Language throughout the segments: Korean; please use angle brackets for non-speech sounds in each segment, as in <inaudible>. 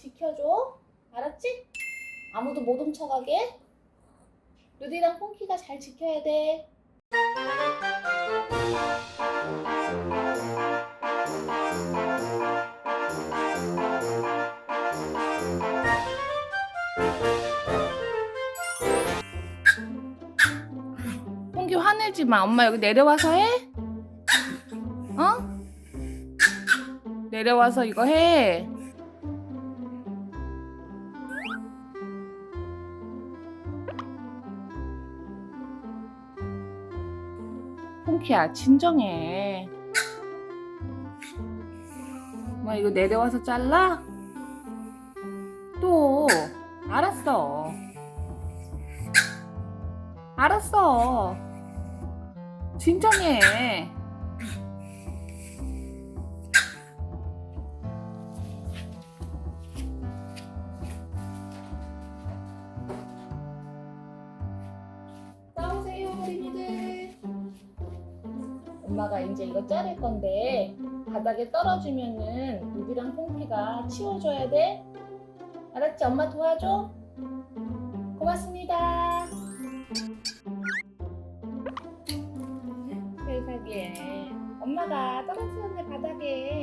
지켜줘. 알았지? 아무도 못 훔쳐가게. 루디랑 콩키가 잘 지켜야 돼. 콩키 화내지 마. 엄마 여기 내려와서 해? 어? 내려와서 이거 해. 콩키야, 진정해. 엄마 이거 내려와서 잘라? 또 알았어. 알았어. 진정해. 엄마가 이제 이거 자를 건데 바닥에 떨어지면은 루비랑 콩키가 치워줘야 돼. 알았지? 엄마 도와줘. 고맙습니다. 세상에 엄마가 떨어뜨렸네 바닥에.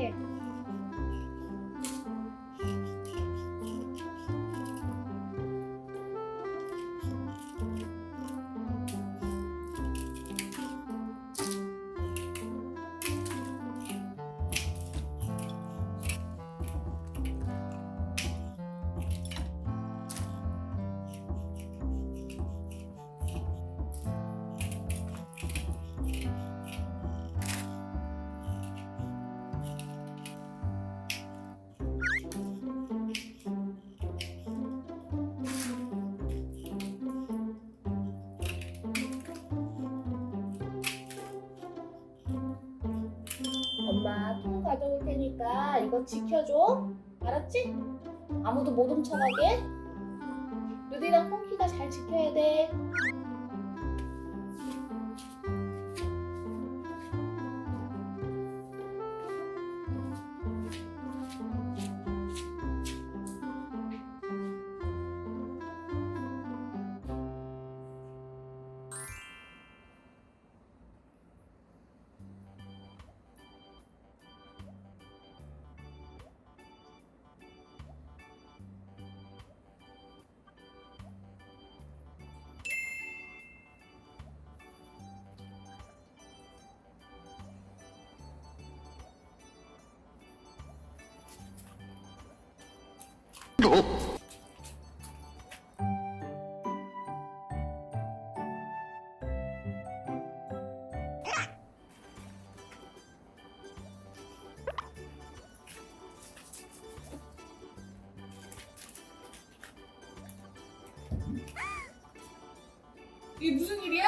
통 가져올 테니까 이거 지켜줘. 알았지? 아무도 못 훔쳐가게. 루디랑 콩키가 잘 지켜야 돼. 이게 무슨 일이야?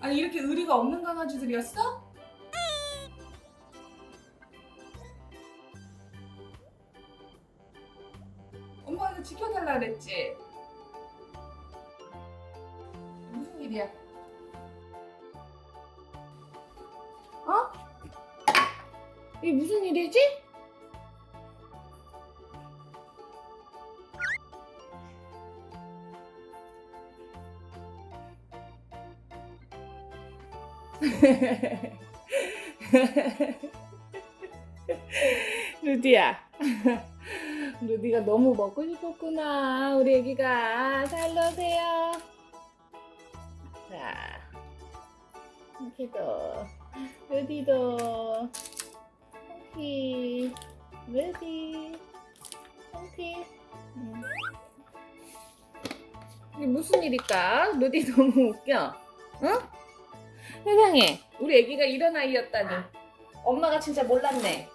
아니 이렇게 의리가 없는 강아지들이었어? 지켜달라 그랬지? 무슨 일이야? 어? 이게 무슨 일이지? <laughs> 루디야. <laughs> 루디가 너무 먹고 싶었구나. 우리 애기가. 잘 넣으세요. 자. 이렇게도. 루디도. 펑키. 루디. 펑키. 음. 이게 무슨 일일까? 루디 너무 웃겨. 어? 세상에. 우리 애기가 이런 아이였다니. 엄마가 진짜 몰랐네.